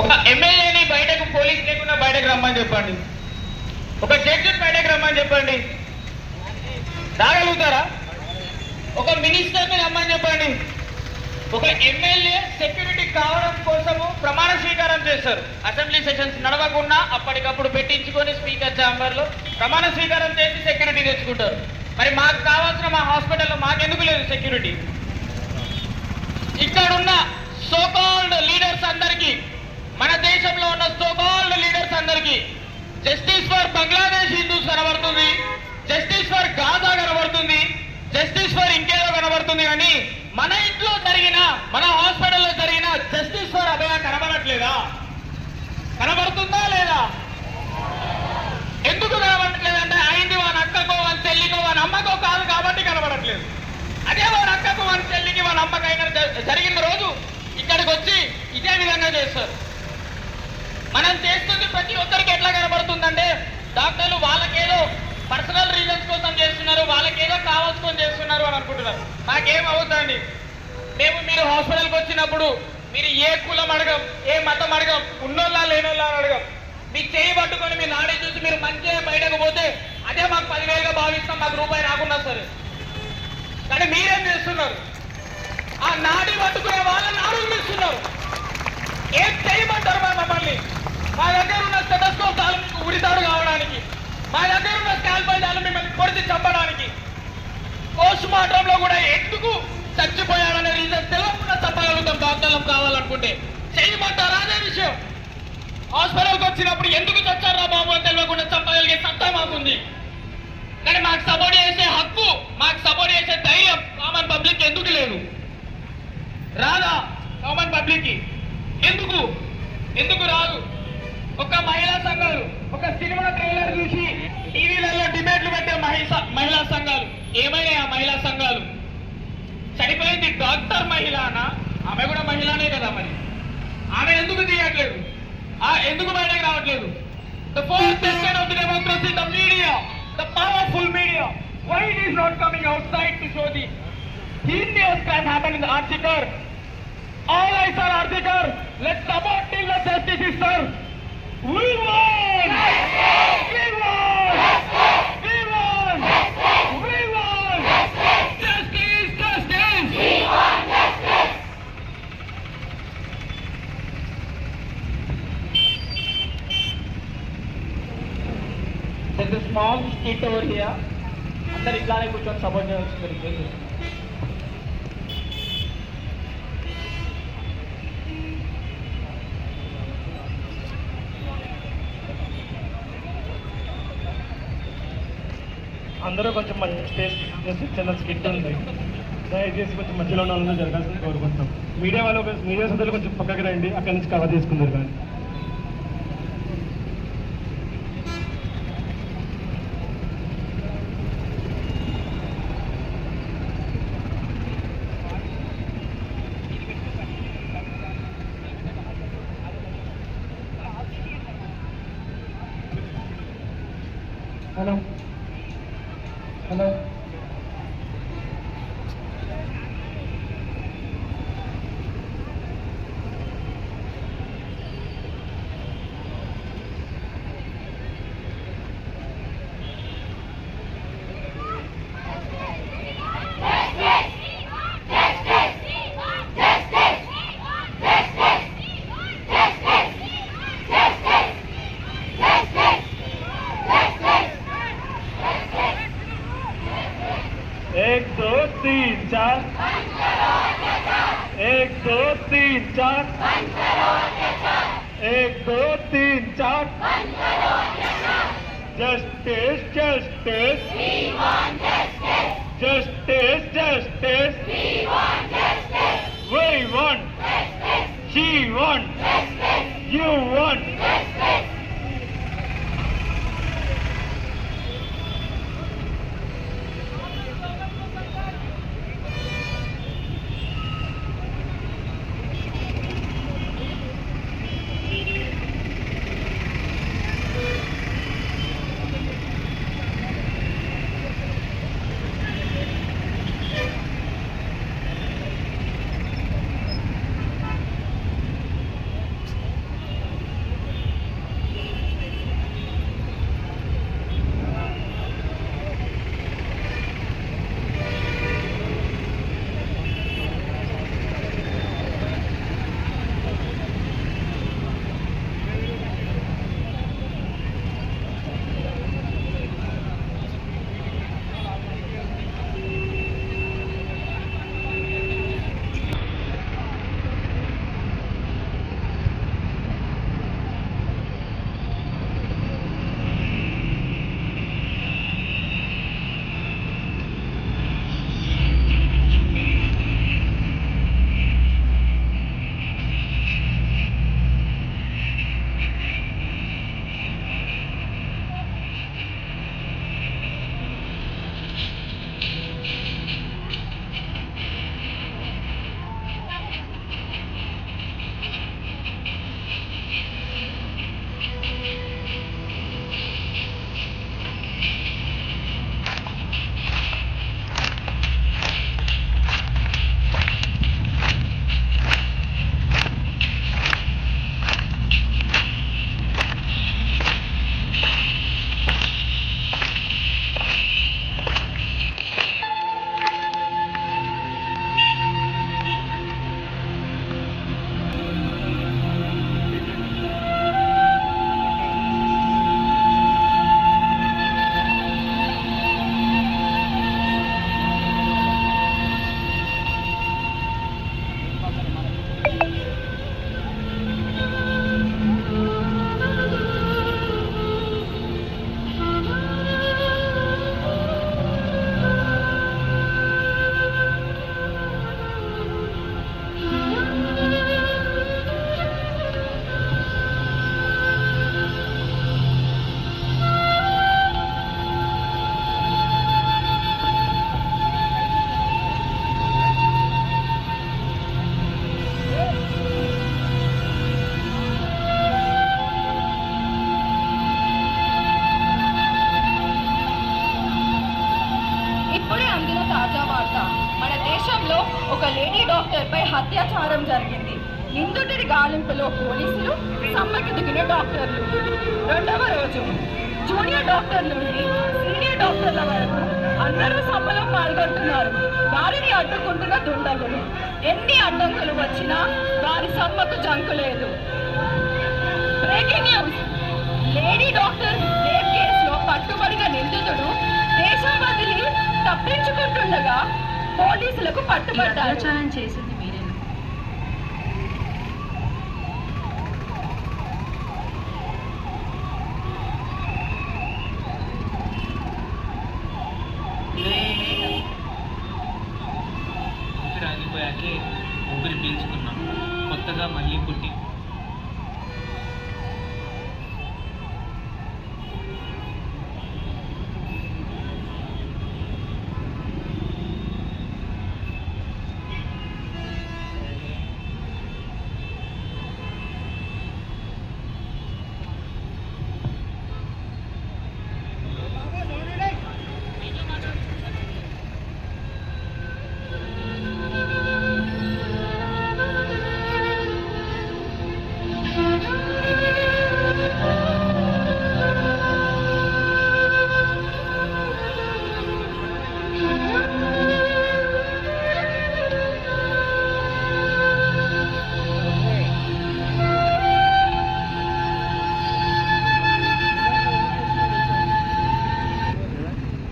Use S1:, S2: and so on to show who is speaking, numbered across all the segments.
S1: ఒక ఎమ్మెల్యేని బయటకు పోలీస్ లేకుండా బయటకు రమ్మని చెప్పండి. ఒక జడ్జిని బయటకు రమ్మని చెప్పండి. రాగలుగుతారా? ఒక మినిస్టర్ని రమ్మని చెప్పండి. ఒక ఎమ్మెల్యే సెక్యూరిటీ కావడం కోసము ప్రమాణ స్వీకారం చేస్తారు. అసెంబ్లీ సెషన్స్ నడవకుండా అప్పటికప్పుడు పెట్టించుకొని స్పీకర్ ఛాంబర్లో ప్రమాణ స్వీకారం చేసి సెక్యూరిటీ తెచ్చుకుంటారు. మరి మాకు కావాల్సిన మా హాస్పిటల్లో మాకెందుకు లేదు సెక్యూరిటీ? ఇక్కడున్న సోకాల్డ్ లీడర్స్ అందరికీ మన దేశంలో ఉన్న సోబాల్డ్ లీడర్స్ అందరికీ జస్టిస్ ఫర్ బంగ్లాదేశ్ హిందూస్ కనబడుతుంది జస్టిస్ ఫర్ గాజా కనబడుతుంది జస్టిస్ ఫర్ ఇంకేదో కనబడుతుంది కానీ మన ఇంట్లో జరిగిన మన హాస్పిటల్లో జరిగిన జస్టిస్ ఫర్ అభయ కనబడట్లేదా? కనబడుతుందా లేదా? ఎందుకు కనబడట్లేదంటే అయింది వాని అక్కకో వాని చెల్లికో వాని అమ్మకో కాదు కాబట్టి కనబడట్లేదు. అదే వాని అక్కకు వాని చెల్లికి వాని అమ్మకైనా జ- జరిగిన రోజు ఇక్కడికి వచ్చి ఇదే విధంగా చేస్తారు. మనం చేస్తుంది ప్రతి ఒక్కరికి ఎట్లా కనబడుతుందంటే డాక్టర్లు వాళ్ళకేదో పర్సనల్ రీజన్స్ కోసం చేస్తున్నారు వాళ్ళకేదో కావాల్సుకొని చేస్తున్నారు అని అనుకుంటున్నారు. మాకేం అవుతుందండి? మేము మీరు హాస్పిటల్కి వచ్చినప్పుడు మీరు ఏ కులం అడగం ఏ మతం అడగం ఉన్నోళ్ళ లేనోళ్ళ అని అడగం. మీ చేయి పట్టుకొని మీ నాడి చూసి మీరు మంచిగా బయటకు పోతే అదే మాకు పదివేలుగా భావిస్తాం మాకు రూపాయి రాకుండా సరే. కానీ మీరేం చేస్తున్నారు? ఆ నాడి పట్టుకునే వాళ్ళ నాడులు ఇస్తున్నారు ఏం చేయమంటారు మరి మమ్మల్ని? మా దగ్గర ఉన్న స్టెటస్కోప్ చాలు మీకు ఉరితాడు కావడానికి. మా దగ్గర ఉన్న స్కాల్పల్ చాలు మిమ్మల్ని పొడిచి చంపడానికి. పోస్ట్ మార్టం లో కూడా ఎందుకు చచ్చిపోయాడనే రీజన్ తెలియకుండా చంపగలుగుతాం డాక్టర్లకు కావాలనుకుంటే. చేయమంటారా అదే విషయం? హాస్పిటల్కి వచ్చినప్పుడు ఎందుకు చచ్చారా బాబు అని తెలియకుండా చంపగలిగే సత్తా మాకుంది. కానీ మాకు సపోర్ట్ చేసే హక్కు మాకు సపోర్ట్ చేసే ధైర్యం కామన్ పబ్లిక్ ఎందుకు లేదు? రాదా కామన్ పబ్లిక్కి ఎందుకు? ఎందుకు రాదు? ఒక మహిళా సంఘాలు ఒక సినిమా ట్రైలర్ చూసి టీవీలలో డిబేట్లు పెట్టే మహిళా మహిళా సంఘాలు. ఏమైనా ఆ మహిళా సంఘాలు? చనిపోయింది డాక్టర్ మహిళనా ఆమె కూడా మహిళనే కదా మరి. ఆమె ఎందుకు తీయట్లేదు? ఆ ఎందుకు బయటకు రావట్లేదు? The fourth section of the democracy the media the powerful media why it is not coming outside to show the heinous crime happened in the Archikar. All eyes are Archikar. Let's support till the justice is served. There's a small skit over here. Under Islamic, which one subordinates to the
S2: అందరూ కొంచెం మంచి stage చిన్న skit ఉంది దయచేసి కొంచెం మధ్యలో ఉన్న జరగాల్సింది కోరుకుంటున్నాం. మీడియా వాళ్ళు మీడియా సభ్యులు కొంచెం పక్కకి రండి. అక్కడి నుంచి కవర్ చేసుకుందరు కానీ. హలో. ఇప్పుడే అందిన తాజా వార్త. మన దేశంలో ఒక లేడీ డాక్టర్పై
S3: హత్యాచారం జరిగింది. నిందితుడి గాలింపులో పోలీసులు సమ్మకి దిగిన డాక్టర్లు. రెండవ రోజు జూనియర్ డాక్టర్ నుండి సీనియర్ డాక్టర్ల వరకు అందరూ సమ్మలో పాల్గొంటున్నారు. వారిని అడ్డుకుంటున్న దుండగులు. ఎన్ని అడ్డంకులు వచ్చినా వారి సమ్మకు జంకు లేదు. లేడీ డాక్టర్ రేప్ కేసులో పట్టుబడిన నిందితుడు తప్పించుకుంటుండగా పోలీసులకు పట్టుబడ్డారు.
S4: చేసింది.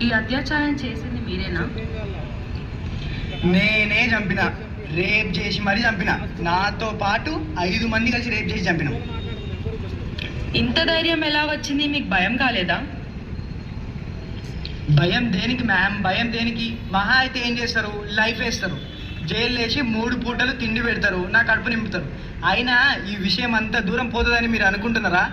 S4: ఈ అత్యాచారం చేసింది మీరేనా?
S5: నేనే చంపిన. రేప్ చేసి మరీ చంపిన. నాతో పాటు ఐదు మంది కలిసి రేప్ చేసి చంపినాం.
S4: ఇంత ధైర్యం ఎలా వచ్చింది? మీకు భయం కాలేదా?
S5: భయం దేనికి మ్యామ్? భయం దేనికి? మహా అయితే ఏం చేస్తారు? లైఫ్ వేస్తారు. జైలు వేసి మూడు పూటలు తిండి పెడతారు. నా కడుపు నింపుతారు. అయినా ఈ విషయం అంత దూరం పోతుందని మీరు అనుకుంటున్నారా?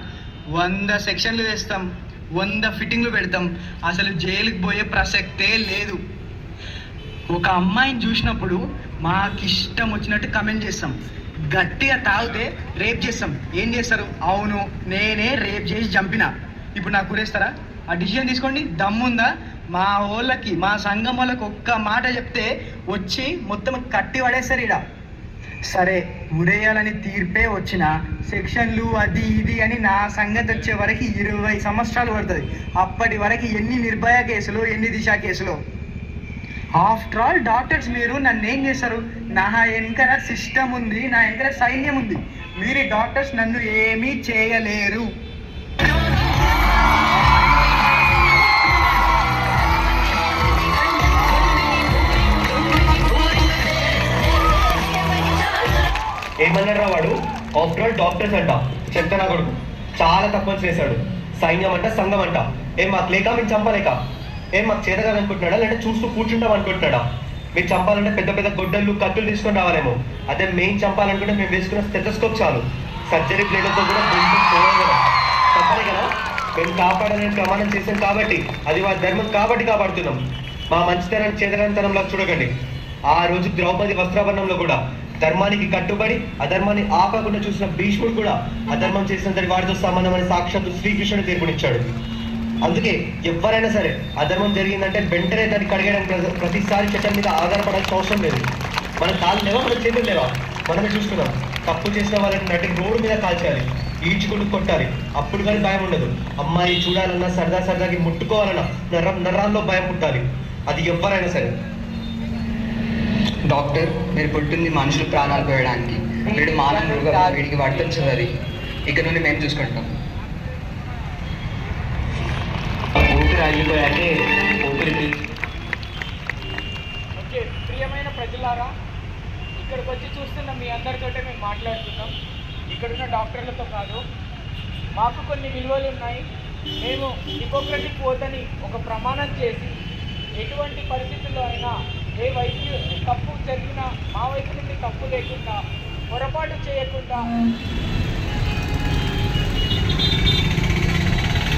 S5: వంద సెక్షన్లు వేస్తాం. వంద ఫిట్టింగ్లు పెడతాం. అసలు జైలుకి పోయే ప్రసక్తే లేదు. ఒక అమ్మాయిని చూసినప్పుడు మాకు ఇష్టం వచ్చినట్టు కమెంట్ చేస్తాం. గట్టిగా తాగితే రేప్ చేస్తాం. ఏం చేస్తారు? అవును నేనే రేప్ చేసి చంపిన. ఇప్పుడు నాకు కురేస్తారా ఆ డిసిజన్ తీసుకోండి. దమ్ముందా? మా వాళ్ళకి మా సంఘం వాళ్ళకి ఒక్క మాట చెప్తే వచ్చి మొత్తం కట్టి పడేస్తారు ఇడ సరే ఉడేయాలని తీర్పే వచ్చిన సెక్షన్లు అది ఇది అని నా సంగతి వచ్చే వరకు ఇరవై సంవత్సరాలు పడుతుంది. అప్పటి వరకు ఎన్ని నిర్భయ కేసులు ఎన్ని దిశ కేసులు? ఆఫ్టర్ ఆల్ డాక్టర్స్ మీరు నన్ను ఏం చేస్తారు నా వెనకాల సిస్టమ్ ఉంది నా వెనకాల సైన్యం ఉంది. మీరు డాక్టర్స్ నన్ను ఏమీ చేయలేరు.
S6: ఏమన్నాడు వాడు? ఆఫ్టర్ ఆల్ డాక్టర్స్ అంట. చెప్తానా కొడుకు? చాలా తక్కువ చేశాడు. సైన్యం అంట సంఘం అంట. ఏం మాకు లేక మీరు చంపలేక? ఏం మాకు చేతగా అనుకుంటున్నాడా లేదంటే చూస్తూ కూర్చుంటాం అనుకుంటున్నాడా? మీరు చంపాలంటే పెద్ద పెద్ద గొడ్డలు కత్తులు తీసుకొని రావాలేమో. అదే మెయిన్ చంపాలనుకుంటే మేము వేసుకున్న స్టెథోస్కోప్ చాలు. సర్జరీ ప్లేట్లతో కూడా బెనిఫిట్ కదా. మేము కాపాడాలని ప్రమాణం చేసాం కాబట్టి అది వారి ధర్మం కాబట్టి కాపాడుతున్నాం. మా మంచితనం చేతనంతనంలో చూడకండి. ఆ రోజు ద్రౌపది వస్త్రాభరణంలో కూడా ధర్మానికి కట్టుబడి అధర్మాన్ని ఆపకుండా చూసిన భీష్ముడు కూడా అధర్మం చేసిన వారితో వాడితో అని సాక్షాత్తు శ్రీకృష్ణుడు తీర్పునిచ్చాడు అందుకే ఎవరైనా సరే అధర్మం జరిగిందంటే వెంటనే దాన్ని కడిగడం ప్రతిసారి చట్టం మీద ఆధారపడాల్సిన అవసరం లేదు. మన కాళ్ళు లేవా? మన చేతులు లేవా? మనమే చూస్తున్నాం. తప్పు చేసిన వాళ్ళని నటి రోడ్డు మీద కాల్చాలి ఈడ్చుకుంటూ కొట్టాలి. అప్పుడు కానీ భయం ఉండదు. అమ్మాయి చూడాలన్నా సరదా సరదాకి ముట్టుకోవాలన్నా నర్రం నర్రాల్లో భయం పుట్టాలి. అది ఎవరైనా సరే.
S5: డాక్టర్ మీరు పుట్టింది మనుషులు ప్రాణాలు పోయడానికి. వీడు మానవ మృగం వీడికి వర్తించదు అది ఇక నుండి మేము చూసుకుంటాం.
S6: ఊపిరి ఆగిపోయాకే ఊపిరి పీల్చు.
S1: ఓకే ప్రియమైన ప్రజలారా ఇక్కడికి వచ్చి చూస్తున్న మీ అందరితోటే మేము మాట్లాడుతున్నాం. ఇక్కడున్న డాక్టర్లతో కాదు మాకు కొన్ని విలువలు ఉన్నాయి. మేము హిపోక్రటిక్ ఓతని ఒక ప్రమాణం చేసి ఎటువంటి పరిస్థితుల్లో అయినా ఏ వైద్యు తప్పు జరిగినా మా వైపు నుండి తప్పు లేకుండా పొరపాటు చేయకుండా.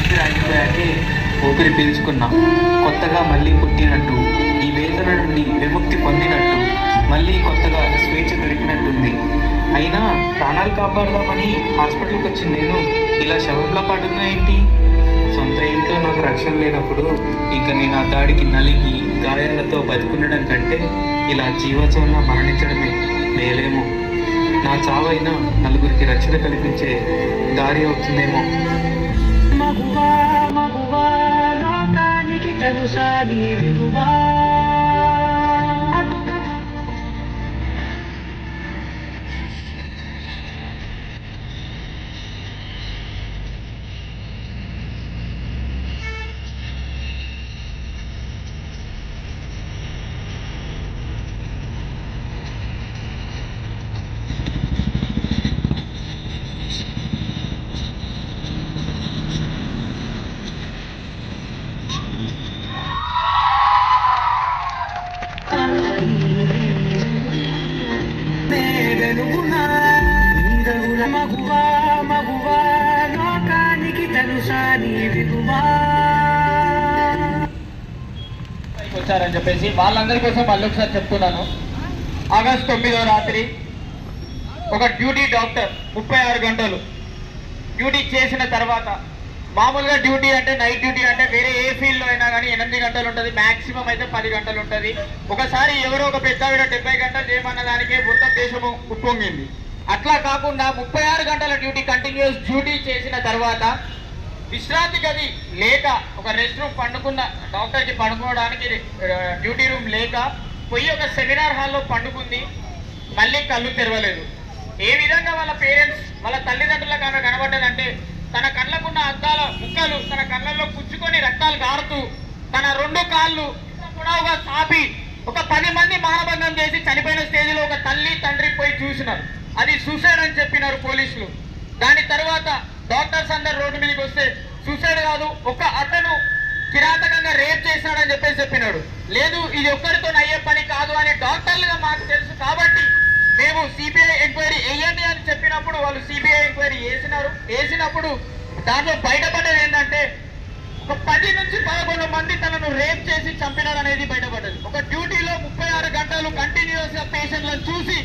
S7: ఊపిరి ఊపిరి పీల్చుకున్నా. కొత్తగా మళ్ళీ పుట్టినట్టు ఈ వేదన నుండి విముక్తి పొందినట్టు మళ్ళీ కొత్తగా స్వేచ్ఛ దొరికినట్టుంది. అయినా ప్రాణాలు కాపాడదామని హాస్పిటల్కి వచ్చిన నేను ఇలా శవంలో పడున్నా ఏంటి? సొంత నాకు రక్షణ లేనప్పుడు ఇక నేను ఆ దాడికి నలిగి గాయాలతో బతుకుండడం కంటే ఇలా జీవోత్సవంలో మరణించడమే మేలేమో. నా చావైనా నలుగురికి రక్షణ కల్పించే దారి అవుతుందేమో.
S8: మగువా మగువా లోకానికి తెలుసా నీ విలువా.
S1: వచ్చారని చెప్పేసి వాళ్ళందరి కోసం మళ్ళీ ఒకసారి చెప్తున్నాను. ఆగస్ట్ తొమ్మిదో రాత్రి ఒక డ్యూటీ డాక్టర్ ముప్పై ఆరు గంటలు డ్యూటీ చేసిన తర్వాత మామూలుగా డ్యూటీ అంటే నైట్ డ్యూటీ అంటే వేరే ఏ ఫీల్డ్లో అయినా కానీ ఎనిమిది గంటలు ఉంటుంది మ్యాక్సిమం అయితే పది గంటలు ఉంటుంది. ఒకసారి ఎవరో ఒక పెద్దవిడ డెబ్బై గంటలు చేయమన్న దానికే మొత్తం దేశము ఉప్పొంగింది. అట్లా కాకుండా ముప్పై ఆరు గంటల డ్యూటీ కంటిన్యూస్ డ్యూటీ చేసిన తర్వాత విశ్రాంతి గది లేక ఒక రెస్ట్ రూమ్ పండుకున్న డాక్టర్కి పండుకోవడానికి డ్యూటీ రూమ్ లేక పోయి ఒక సెమినార్ హాల్లో పండుకుంది. మళ్ళీ కళ్ళు తెరవలేదు. ఏ విధంగా వాళ్ళ పేరెంట్స్ వాళ్ళ తల్లిదండ్రులకు ఆమె కనబడ్డదంటే తన కళ్ళకున్న అద్దాల ముక్కలు తన కళ్ళల్లో పుచ్చుకొని రక్తాలు కారుతూ తన రెండు కాళ్ళు పొడవుగా సాపి ఒక పది మంది మానభంగం చేసి చనిపోయిన స్టేజ్లో ఒక తల్లి తండ్రి పోయి చూసినారు. అది సూసైడ్ అని చెప్పినారు పోలీసులు. దాని తర్వాత డాక్టర్స్ అందరు రోడ్డు మీదకి వస్తే సూసైడ్ కాదు ఒక అతను కిరాతకంగా రేప్ చేశాడని చెప్పేసి చెప్పినాడు. లేదు ఇది ఒక్కరితో అయ్యే పని కాదు అని డాక్టర్లుగా మాకు తెలుసు కాబట్టి మేము సిబిఐ ఎంక్వైరీ వేయండి అని చెప్పినప్పుడు వాళ్ళు సిబిఐ ఎంక్వైరీ వేసినారు. వేసినప్పుడు దాంట్లో బయటపడ్డది ఏంటంటే ఒక పది నుంచి పదకొండు మంది తనను రేప్ చేసి చంపినారు అనేది బయటపడ్డది. ఒక డ్యూటీలో ముప్పై ఆరు గంటలు కంటిన్యూస్గా పేషెంట్లను చూసి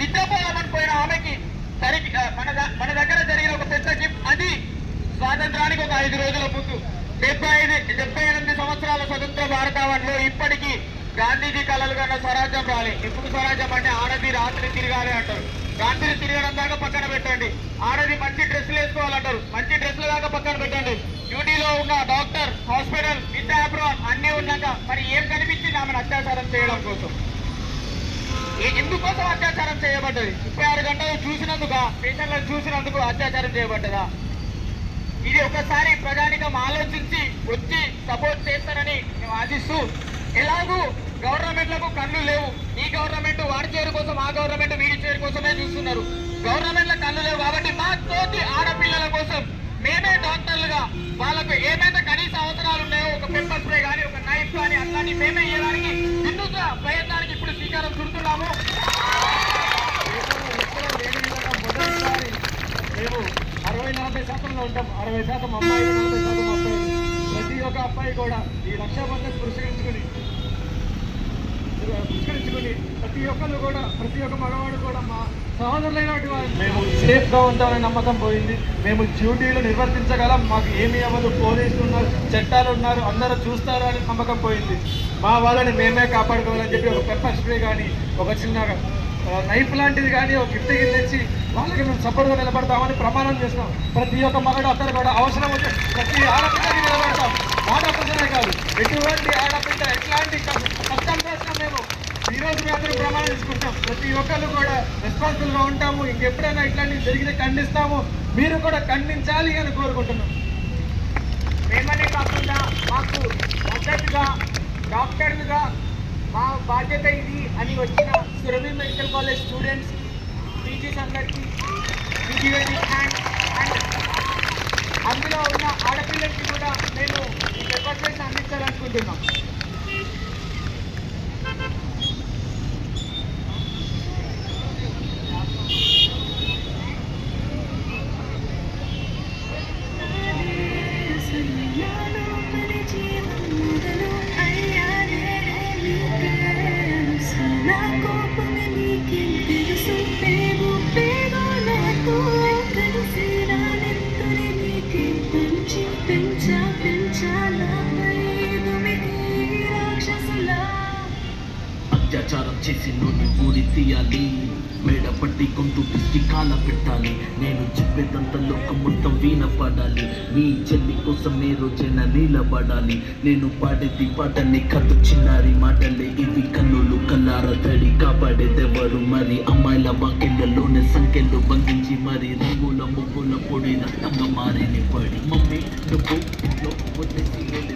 S1: నిద్రపోదామని పోయిన ఆమెకి సరికి మన మన దగ్గర జరిగిన ఒక పెద్ద గిఫ్ట్ అది ఐదు రోజుల ముందు డెబ్బై ఐదు డెబ్బై ఎనిమిది సంవత్సరాల స్వతంత్ర భారతావనిలో ఇప్పటికీ గాంధీజీ కళలు కన్నా స్వరాజ్యం రాలే. ఇప్పుడు స్వరాజ్యం అంటే ఆడది రాత్రి తిరగాలి అంటారు. రాత్రి తిరగడం దాకా పక్కన పెట్టండి. ఆడది మంచి డ్రెస్సులు వేసుకోవాలంటారు. మంచి డ్రెస్సులు దాకా పక్కన పెట్టండి. డ్యూటీలో ఉన్న డాక్టర్ హాస్పిటల్ విత్ అప్రోన్ అన్నీ ఉన్నాక మరి ఏం కనిపించింది ఆమెను అత్యాచారం చేయడం కోసం? ఎందుకోసం అత్యాచారం చేయబడ్డది? ముప్పై ఆరు గంటలు చూసినందుక? పేషెంట్లను చూసినందుకు అత్యాచారం చేయబడ్డదా? ఇది ఒకసారి ప్రజానికం ఆలోచించి వచ్చి సపోర్ట్ చేస్తారని మేము ఆశిస్తూ ఎలాగూ గవర్నమెంట్లకు కళ్ళు లేవు. ఈ గవర్నమెంట్ వాడి చేరు కోసం ఆ గవర్నమెంట్ వీడి చేరు కోసమే చూస్తున్నారు. గవర్నమెంట్ల కళ్ళు లేవు కాబట్టి మా తోటి ఆడపిల్లల కోసం మేమే డాక్టర్లుగా వాళ్ళకు ఏమైతే కనీస అవసరాలు ఉన్నాయో ఒక పెప్పర్ స్ప్రే కానీ ఒక నైఫ్ కానీ అట్లాంటి మేమే ఇవ్వడానికి వినూత్న ప్రయత్నానికి ఇప్పుడు శ్రీకారం చుడుతున్నాము. మేము అరవై నలభై శాతంలో ఉంటాం. అరవై శాతం అమ్మాయిలు నలభై శాతం అబ్బాయిలు. ప్రతి ఒక్క అబ్బాయి కూడా ఈ రక్షాబంధన్ పురస్కరించుకుని పురస్కరించుకుని ప్రతి ఒక్కరు కూడా ప్రతి ఒక్క మగవాడు కూడా మా సహోదరులైనటువంటి వారు మేము సేఫ్గా ఉంటామనే నమ్మకం పోయింది. మేము డ్యూటీలు నిర్వర్తించగలం. మాకు ఏమీ అవ్వదు. పోలీసులు ఉన్నారు చట్టాలు ఉన్నారు అందరూ చూస్తారు అని నమ్మకం పోయింది. మా వాళ్ళని మేమే కాపాడుకోవాలని చెప్పి ఒక పెప్పర్ స్ప్రే కానీ ఒక చిన్న నైఫ్ లాంటిది కానీ ఒక గిఫ్ట్ తెచ్చి వాళ్ళకి మేము సపోర్ట్గా నిలబడతామని ప్రమాణం చేస్తాం ప్రతి ఒక్క మగడు అక్కడ కూడా అవసరం వచ్చే ప్రతి ఆడపిల్లకి నిలబడతాం. ఆడపిల్లనే కాదు. ఎటువంటి ఆడపిల్ల ఎట్లాంటి కష్టం చేస్తాం మేము ఈ రోజు మేము అందరూ ప్రమాణం తీసుకుంటాం. ప్రతి ఒక్కరు కూడా రెస్పాన్సిబుల్గా ఉంటాము. ఇంకెప్పుడైనా ఇట్లాంటివి జరిగితే ఖండిస్తాము. మీరు కూడా ఖండించాలి అని కోరుకుంటున్నాం. మేమనే కాకుండా మాకు మద్దతుగా డాక్టర్లుగా మా బాధ్యత ఇది అని వచ్చిన Surabhi medical college students teachers అందరికీ పీజీ అండ్ అందులో ఉన్న ఆడపిల్లలకి కూడా మేము ఈ పేపర్ ప్లేస్ అందించాలనుకుంటున్నాం.
S9: మేడ పట్టి గొంతు కాల పెట్టాలి. నేను చెప్పేదంత లోకం మొత్తం వీణ పడాలి మీ చెల్లి కోసం ఏ రోజైనా నీలబడాలి. నేను పాడేది పాటని కథ చిన్నారి మాటలే. ఇవి కన్నులు కల్లార తడి కాపాడేదెవరు? మరి అమ్మాయిల వాకిళ్ళలోనే సంఖ్యలు బంధించి మరి రంగుల ముగ్గుల పొడి రక్తంగా మారిని పడి. మమ్మీ నువ్వు వదిలేసి